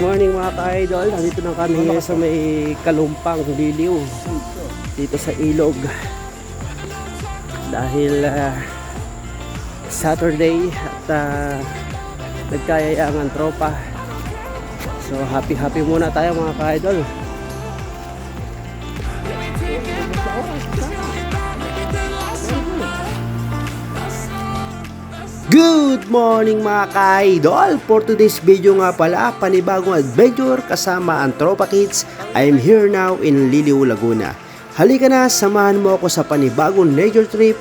morning mga ka-idol. Nandito na kami sa may kalumpang liliw. Dito sa ilog. Dahil ah, Saturday at uh, nagkayayangan tropa. So happy happy muna tayo mga ka-idol. Good morning mga ka-idol! For today's video nga pala, panibagong adventure kasama ang Tropa Kids. I'm here now in Liliw, Laguna. Halika na, samahan mo ako sa panibagong nature trip.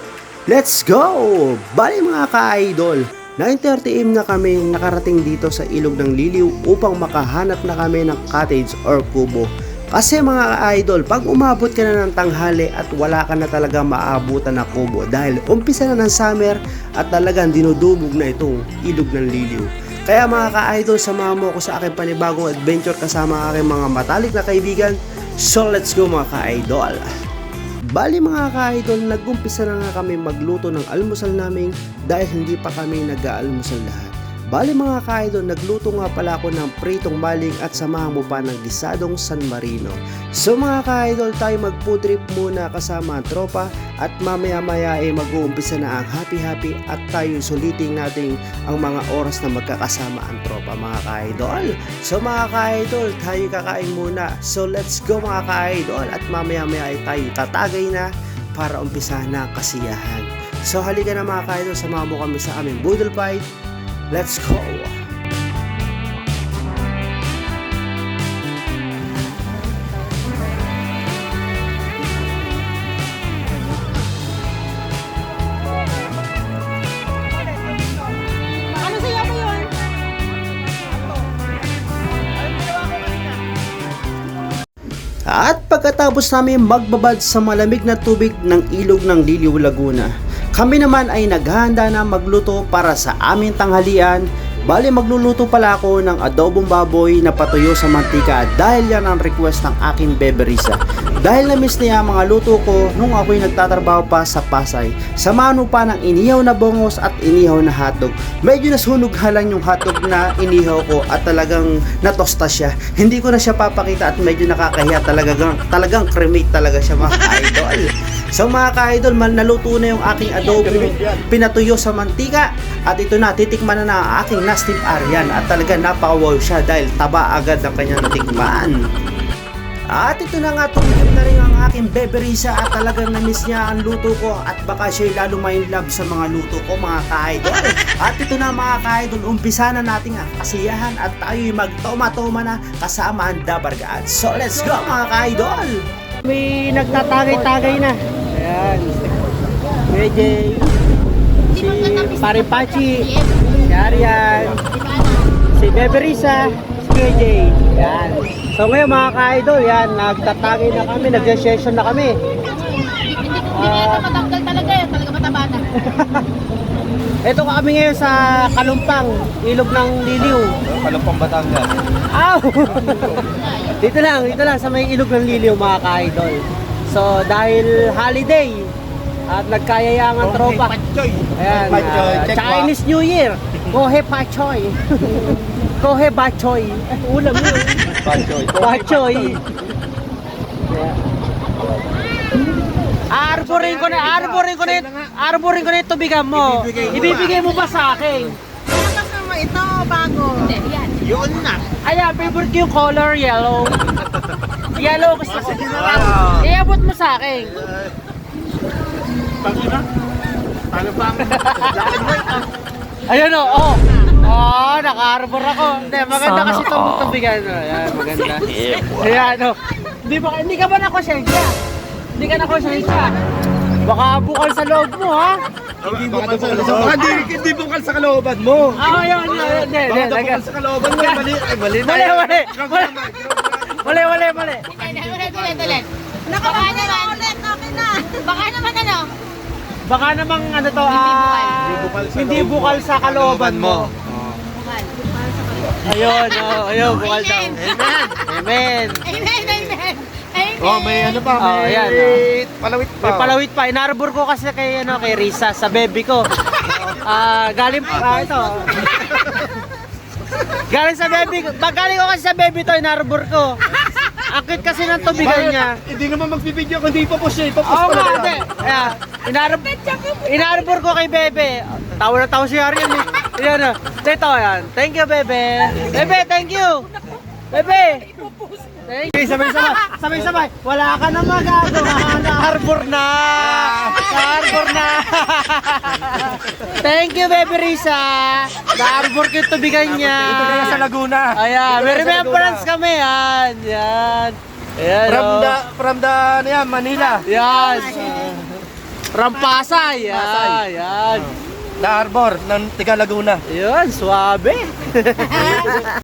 Let's go! Bali mga ka-idol, 9.30am na kami nakarating dito sa ilog ng Liliw upang makahanap na kami ng cottage or kubo. Kasi mga idol, pag umabot ka na ng tanghali at wala ka na talaga maabutan na kubo dahil umpisa na ng summer at talagang dinudubog na itong ilog ng liliw. Kaya mga ka-idol, samahan mo ako sa aking panibagong adventure kasama aking mga matalik na kaibigan. So let's go mga ka-idol! Bali mga ka-idol, nag-umpisa na nga kami magluto ng almusal namin dahil hindi pa kami nag-aalmusal lahat. Bali mga ka-idol, nagluto nga pala ako ng pritong maling at samahan mo pa ng gisadong San Marino. So mga ka-idol, tayo mag-food trip muna kasama ang tropa at mamaya-maya ay mag-uumpisa na ang happy-happy at tayo sulitin natin ang mga oras na magkakasama ang tropa mga ka-idol. So mga ka-idol, tayo kakain muna. So let's go mga ka-idol at mamaya-maya ay tayo tatagay na para umpisa na ang kasiyahan. So halika na mga ka-idol, samahan mo kami sa aming boodle fight. Let's go! Ano sa'yo ba yun? At pagkatapos namin magbabad sa malamig na tubig ng ilog ng Liliw, Laguna, kami naman ay naghahanda na magluto para sa aming tanghalian. Bali magluluto pala ako ng adobong baboy na patuyo sa mantika dahil yan ang request ng aking beberisa. Dahil na-miss niya ang mga luto ko nung ako'y nagtatrabaho pa sa Pasay. Samahan mo pa ng inihaw na bongos at inihaw na hotdog. Medyo nasunog halang yung hotdog na inihaw ko at talagang natosta siya. Hindi ko na siya papakita at medyo nakakahiya talagang, talagang cremate talaga siya mga ka-idol. So mga ka-idol, naluto na yung aking adobo pinatuyo sa mantika at ito na, titikman na na ang aking nasty aryan at talaga napaka-wow siya dahil taba agad ang kanyang natikman. At ito na nga, tumigil na rin ang aking beberisa at talagang na-miss niya ang luto ko at baka siya'y lalo may love sa mga luto ko mga ka-idol. At ito na mga ka-idol, umpisa na natin ang kasiyahan at tayo'y magtoma-toma na kasama ang Dabargaan. So let's go mga ka-idol! May nagtatagay-tagay na. Ayan. Kuya Jay, si Paripachi, si Arian, si Beberisa, si Jay. Yan. So ngayon mga ka-idol, yan, nagtatagay na kami, nag-session na kami. Hindi uh, matanggal talaga yan. Talaga mataba na. Ito kami ngayon sa Kalumpang, ilog ng Liliw. Kalumpang Batangas. Aw! dito lang, dito lang sa may ilog ng Liliw mga ka-idol. So dahil holiday at nagkayayangan tropa. Pachoy. Ayan, Pachoy. Check Chinese New Year. Kohe Pachoy. Kohe Bachoy. Ulam yun. Pachoy. Bachoy. Arborin ko na, arborin ko na, arborin ko na yung tubigan mo. Ibibigay mo Ibibigay mo ba sa akin? Kasama ito, bago. Yan. Yun na. Ayan, favorite ko yung color yellow. yellow gusto ko. Iabot mo sa akin. Pangina. White ah? Ayun o, oh. Oh, naka-arbor ako. Hindi, maganda kasi itong tubigan. Ayan, maganda. Ayan, oh. Hindi, ba, hindi ka ba nakonsensya? Hindi ka nakonsensya. Baka bukal sa loob mo, ha? Hindi bukal sa kalooban. Hindi, hindi bukal sa kalooban mo. Ah, ayun, ayun. Hindi, hindi. Baka Hindi, bukal sa kalooban mo. Mali, mali. Mali, mali. Mali, mali, mali. Ulit, ulit, ulit. Baka naman. Ulit, okay na. Baka naman ano. Baka namang ano to, ah, hindi bukal sa kalooban mo. Bukal. Ayun, oh, ayun, bukal daw. Amen. Amen. Amen, amen. Amen. Oh, may ano pa, Oh, may yan, palawit pa. May palawit pa. Inarbor ko kasi kay ano kay Risa sa baby ko. Ah, galing pa ah, ito. Galing sa baby ko. Pag galing ko kasi sa baby to, inarbor ko. Akit kasi ng tubigan niya. Hindi naman magbibideo kung di ipapos siya. Ipapos Oo pa nga, na hindi. Ayan, inarbor, inarbor ko kay Bebe. Tawa na tawa si Ariel eh. Yan na. Dito, yan. Thank you, Bebe. Bebe, thank you. Bebe. Thank you. Sabay-sabay. Sabay-sabay. Wala ka na magagawa. Na-harbor na. Na-harbor na. thank you, Bebe Risa. Na-harbor ko yung tubigan niya. Ito kaya sa Laguna. Ayan, may remembrance kami. Yan. Yan. Ayan, From oh. the, from the, ano yan, Manila. Yan. Rampasay. Yan. Pasay. Yan. Na Arbor ng Tiga Laguna. Yun, suabe.